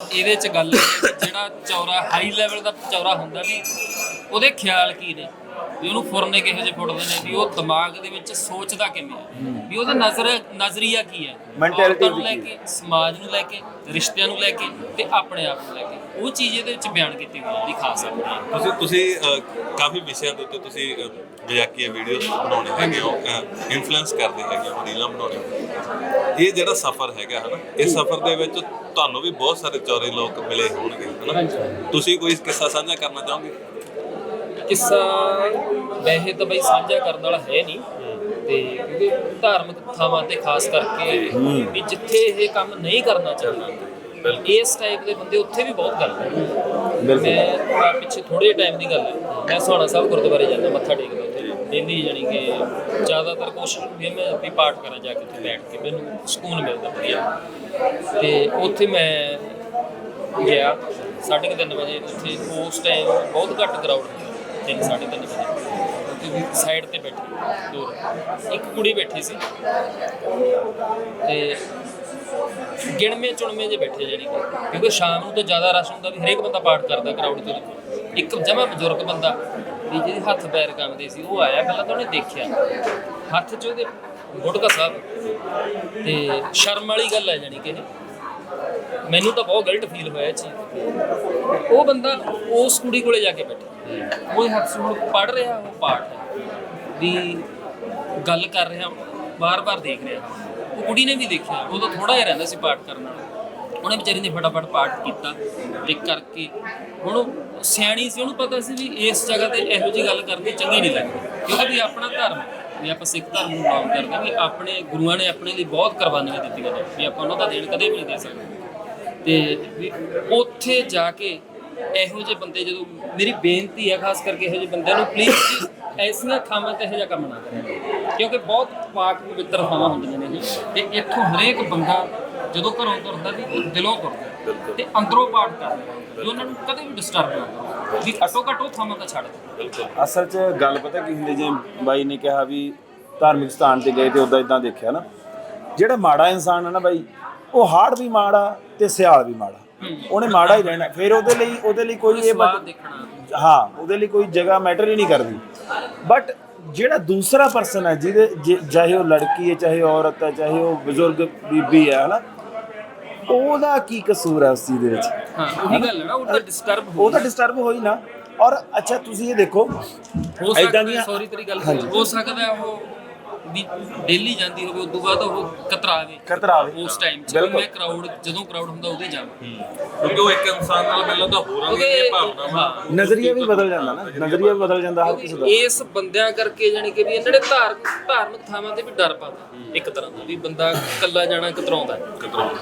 ਇਹਦੇ ਚ ਗੱਲ ਜਿਹੜਾ ਚੌਰਾ ਹਾਈ ਲੈਵਲ ਦਾ ਚੌਰਾ ਹੁੰਦਾ ਵੀ ਉਹਦੇ ਖਿਆਲ ਕੀ ਨੇ? ਵੀ ਉਹਨੂੰ ਫੁਰਨੇ ਕਿਹੋ ਜਿਹੇ ਫੁੱਟਦੇ ਨੇ? ਵੀ ਉਹ ਦਿਮਾਗ ਦੇ ਵਿੱਚ ਸੋਚਦਾ ਕਿਵੇਂ ਹੈ? ਵੀ ਉਹਦਾ ਨਜ਼ਰ ਨਜ਼ਰੀਆ ਕੀ ਹੈ? ਔਰਤਾਂ ਨੂੰ ਲੈ ਕੇ ਸਮਾਜ ਨੂੰ ਲੈ ਕੇ ਰਿਸ਼ਤਿਆਂ ਨੂੰ ਲੈ ਕੇ ਤੇ ਆਪਣੇ ਆਪ ਨੂੰ ਲੈ ਕੇ। ਉਹ ਚੀਜ਼ ਇਹਦੇ ਵਿੱਚ ਬਿਆਨ ਕੀਤੀ ਹੈ ਜਿਹੜੀ ਖਾਸ ਆਪਣੀ ਤੁਸੀਂ ਤੁਸੀਂ ਅਹ, ਕਾਫੀ ਵਿਸ਼ਿਆਂ ਦੇ ਉੱਤੇ ਤੁਸੀਂ ਅਹ, ਮਜ਼ਾਕੀਆ ਵੀਡੀਓਜ਼ ਬਣਾਉਣੇ ਹੈਗੇ ਹੋ ਇਨਫਲੂਐਂਸ ਕਰਦੇ ਹੈਗੇ ਹੋ ਰੀਲਾਂ ਬਣਾਉਣੇ ਹੋ। ਇਹ ਜਿਹੜਾ ਸਫ਼ਰ ਹੈਗਾ ਹਨਾ ਇਸ ਸਫ਼ਰ ਦੇ ਵਿੱਚ ਤੁਹਾਨੂੰ ਵੀ ਬਹੁਤ ਸਾਰੇ ਚੌਰੇ ਲੋਕ ਮਿਲੇ ਹੋਣਗੇ ਹਨਾ ਤੁਸੀਂ ਕੋਈ ਕਿੱਸਾ ਸਾਂਝਾ ਕਰਨਾ ਚਾਹੋਗੇ? ਕਿੱਸਾ ਵੈਸੇ ਤਾਂ ਬਈ ਸਾਂਝਾ ਕਰਨ ਵਾਲਾ ਹੈ ਨਹੀਂ। ਤੇ ਕਿਉਂਕਿ ਧਾਰਮਿਕ ਥਾਵਾਂ ਤੇ ਖਾਸ ਕਰਕੇ ਵੀ ਜਿੱਥੇ ਇਹ ਕੰਮ ਨਹੀਂ ਕਰਨਾ ਚਾਹੀਦਾ ਇਸ ਟਾਈਪ ਦੇ ਬੰਦੇ ਉੱਥੇ ਵੀ ਬਹੁਤ ਗੱਲ ਹੈ। ਮੈਂ ਪਿੱਛੇ ਥੋੜੇ ਟਾਈਮ ਦੀ ਗੱਲ ਹੈ। ਮੈਂ ਸੋਹਣਾ ਸਾਹਿਬ ਗੁਰਦੁਆਰੇ ਜਾਂਦਾ ਮੱਥਾ ਟੇਕਦਾ ਉੱਥੇ। ਡੇਲੀ ਜਾਣੀ ਕਿ ਜ਼ਿਆਦਾਤਰ ਕੋਸ਼ਿਸ਼ ਹੁੰਦੀ ਮੈਂ ਵੀ ਪਾਠ ਕਰਾਂ ਜਾ ਕੇ ਉੱਥੇ ਬੈਠ ਕੇ। ਮੈਨੂੰ ਸਕੂਨ ਮਿਲਦਾ ਵਧੀਆ। ਤੇ ਉੱਥੇ ਮੈਂ ਗਿਆ ਸਾਢੇ ਕੁ ਤਿੰਨ ਵਜੇ। ਉੱਥੇ ਉਸ ਟਾਈਮ ਬਹੁਤ ਘੱਟ ਕਰਾਊਡ ਹੁੰਦਾ ਤਿੰਨ ਸਾਢੇ ਤਿੰਨ ਵਜੇ। ਉੱਥੇ ਸਾਈਡ ਤੇ ਬੈਠੀ ਦੂਰ। ਇੱਕ ਕੁੜੀ ਬੈਠੀ ਸੀ। ਤੇ ਗਿਣਵੇਂ ਚੁਣਵੇਂ ਜੇ ਬੈਠੇ ਜਿਹੜੀ ਕਿ, ਕਿਉਂਕਿ ਸ਼ਾਮ ਨੂੰ ਤਾਂ ਜ਼ਿਆਦਾ ਰਸ਼ ਹੁੰਦਾ ਵੀ ਹਰੇਕ ਬੰਦਾ ਪਾਠ ਕਰਦਾ ਕਰਾਊਡ ਦੇ ਵਿੱਚ ਇੱਕ ਜਮਾ ਬਜ਼ੁਰਗ ਬੰਦਾ ਵੀ ਜਿਹਦੇ ਹੱਥ ਪੈਰ ਕੰਮਦੇ ਸੀ, ਉਹ ਆਇਆ ਪਹਿਲਾਂ ਤਾਂ ਉਹਨੇ ਦੇਖਿਆ। ਹੱਥ 'ਚ ਉਹਦੇ ਗੁਟਕਾ ਸਾਹਿਬ। ਤੇ ਸ਼ਰਮ ਵਾਲੀ ਗੱਲ ਹੈ ਜਾਣੀ ਕਿ ਮੈਨੂੰ ਤਾਂ ਬਹੁਤ ਗਲਤ ਫੀਲ ਹੋਇਆ ਇਹ ਚੀਜ਼ ਉਹ ਬੰਦਾ ਉਸ ਕੁੜੀ ਕੋਲੇ ਜਾ ਕੇ ਬੈਠਾ। ਉਹ ਹੱਥ ਸੁਣ ਪੜ ਰਿਹਾ, ਉਹ ਪਾਠ ਵੀ ਗੱਲ ਕਰ ਰਿਹਾ ਬਾਰ-ਬਾਰ ਦੇਖ ਰਿਹਾ। ਉਹ ਕੁੜੀ ਨੇ ਵੀ ਦੇਖਿਆ ਉਦੋਂ ਤਾਂ ਥੋੜਾ ਜਿਹਾ ਰਹਿੰਦਾ ਸੀ ਪਾਠ ਕਰਨ ਨਾਲ। ਉਹਨੇ ਵਿਚਾਰੀ ਨੇ ਫਟਾਫਟ ਪਾਠ ਕੀਤਾ ਤੇ ਕਰਕੇ। ਹੁਣ ਉਹ ਸਿਆਣੀ ਸੀ, ਉਹਨੂੰ ਪਤਾ ਸੀ ਵੀ ਇਸ ਜਗ੍ਹਾ ਤੇ ਇਹੋ ਜੀ ਗੱਲ ਕਰਨੀ ਚੰਗੀ ਨਹੀਂ ਲੱਗਦੀ। ਕਿਉਂਕਿ ਵੀ ਆਪਣਾ ਧਰਮ, ਵੀ ਆਪਾਂ ਸਿੱਖ ਧਰਮ ਨੂੰ ਨਾਮ ਕਰਦੇ ਹਾਂ, ਵੀ ਆਪਣੇ ਗੁਰੂਆਂ ਨੇ ਆਪਣੇ ਲਈ ਬਹੁਤ ਕੁਰਬਾਨੀਆਂ ਦਿੱਤੀਆਂ ਨੇ, ਵੀ ਆਪਾਂ ਉਹਨਾਂ ਦਾ ਦੇਣ ਕਦੇ ਵੀ ਨਹੀਂ ਦੇ ਸਕਦੇ। ਤੇ ਵੀ ਉੱਥੇ ਜਾ ਕੇ ਇਹੋ ਜਿਹੇ ਬੰਦੇ ਜਦੋਂ, ਮੇਰੀ ਬੇਨਤੀ ਹੈ ਖਾਸ ਕਰਕੇ ਇਹੋ ਜਿਹੇ ਬੰਦਿਆਂ ਨੂੰ ਪਲੀਜ਼ ਐਸੀਆਂ ਥਾਵਾਂ ਤੇ ਇਹੋ ਜਿਹਾ ਕੰਮ ਨਾ ਕਰਿਆ ਕਿਉਂਕਿ ਬਹੁਤ ਪਾਕ ਪਵਿੱਤਰ ਥਾਵਾਂ ਹੁੰਦੀਆਂ ਨੇ ਤੇ ਇੱਥੋਂ ਹਰੇਕ ਬੰਦਾ ਜਦੋਂ ਘਰੋਂ ਤੁਰਦਾ ਵੀ ਉਹ ਦਿਲੋਂ ਤੁਰਦਾ। ਤੇ ਅੰਦਰੋਂ ਪਾਠ ਕਰਦਾ ਵੀ ਉਹਨਾਂ ਨੂੰ ਕਦੇ ਵੀ ਡਿਸਟਰਬ ਨਾ ਕਰੋ। ਵੀ ਘੱਟੋ ਘੱਟ ਥਾਵਾਂ ਤਾਂ ਛੱਡ ਦਿਓ ਅਸਲ 'ਚ ਗੱਲ ਪਤਾ ਕੀ ਹੁੰਦੀ ਜਿਵੇਂ ਬਾਈ ਨੇ ਕਿਹਾ ਵੀ ਧਾਰਮਿਕ ਸਥਾਨ ਤੇ ਗਏ ਤੇ ਉਦਾਂ ਇਦਾਂ ਦੇਖਿਆ ਨਾ। ਜਿਹੜਾ ਮਾੜਾ ਇਨਸਾਨ ਹੈ ਨਾ ਬਾਈ ਉਹ ਹਾੜ ਵੀ ਮਾੜਾ ਤੇ ਸਿਆਲ ਵੀ ਮਾੜਾ। ਉਹਨੇ ਮਾੜਾ ਹੀ ਰਹਿਣਾ। ਫਿਰ ਉਹਦੇ ਲਈ ਉਹਦੇ ਲਈ ਕੋਈ ਇਹ ਹਾਂ ਉਹਦੇ ਲਈ ਕੋਈ ਜਗ੍ਹਾ ਮੈਟਰ ਹੀ ਨਹੀਂ ਕਰਦੀ। ਬਟ ਜਿਹੜਾ ਦੂਸਰਾ ਪਰਸਨ ਹੈ ਜਿਹਦੇ ਚਾਹੇ ਉਹ ਲੜਕੀ ਹੈ ਚਾਹੇ ਔਰਤ ਹੈ ਚਾਹੇ ਉਹ ਬਜ਼ੁਰਗ ਬੀਬੀ ਹੈ ਹਨਾ ਉਹਦਾ ਕੀ ਕਸੂਰ ਹੈ ਉਸ ਚੀਜ਼ ਦੇ ਵਿੱਚ? ਹਾਂ ਉਹੀ ਗੱਲ ਹੈ ਨਾ ਉਹ ਤਾਂ ਡਿਸਟਰਬ ਹੋ ਉਹ ਤਾਂ ਡਿਸਟਰਬ ਹੋਈ ਨਾ। ਔਰ ਅੱਛਾ ਤੁਸੀਂ ਇਹ ਦੇਖੋ ਹੋ ਸਕਦਾ ਸੌਰੀ ਤੇਰੀ ਗੱਲ ਹੋ ਸਕਦਾ ਹੈ ਉਹ ਵੀ ਡੇਲੀ ਜਾਂਦੀ ਹੋਵੇ ਉਦੋਂ ਬਾਅਦ ਉਹ ਕਤਰਾਵੇ ਕਤਰਾਵੇ। ਉਸ ਟਾਈਮ ਚ। ਮੈਂ ਕਰਾਊਡ ਜਦੋਂ ਕਰਾਊਡ ਹੁੰਦਾ ਉਹਦੇ ਜਾਵਾਂ। ਕਿਉਂਕਿ ਉਹ ਇੱਕ ਇਨਸਾਨ ਨਾਲ ਮਿਲਣ ਦਾ ਹੋਰਾਂ ਦੀ ਇਹ ਭਾਵਨਾ ਵਾ ਹਾਂ। ਨਜ਼ਰੀਆ ਵੀ ਬਦਲ ਜਾਂਦਾ ਨਾ। ਨਜ਼ਰੀਆ ਵੀ ਬਦਲ ਜਾਂਦਾ ਹਰ ਕਿਸੇ ਦਾ। ਇਸ ਬੰਦਿਆਂ ਕਰਕੇ ਜਾਨੀ ਕਿ ਵੀ ਇਹਨਾਂ ਨੇ ਧਾਰਮਿਕ ਧਾਰਮਿਕ ਥਾਵਾਂ ਤੇ ਵੀ ਡਰ ਪਾਉਂਦਾ ਇੱਕ ਤਰ੍ਹਾਂ ਦਾ ਵੀ ਬੰਦਾ ਇਕੱਲਾ ਜਾਣਾ ਕਤਰਾਉਂਦਾ। ਕਤਰਾਉਂਦਾ।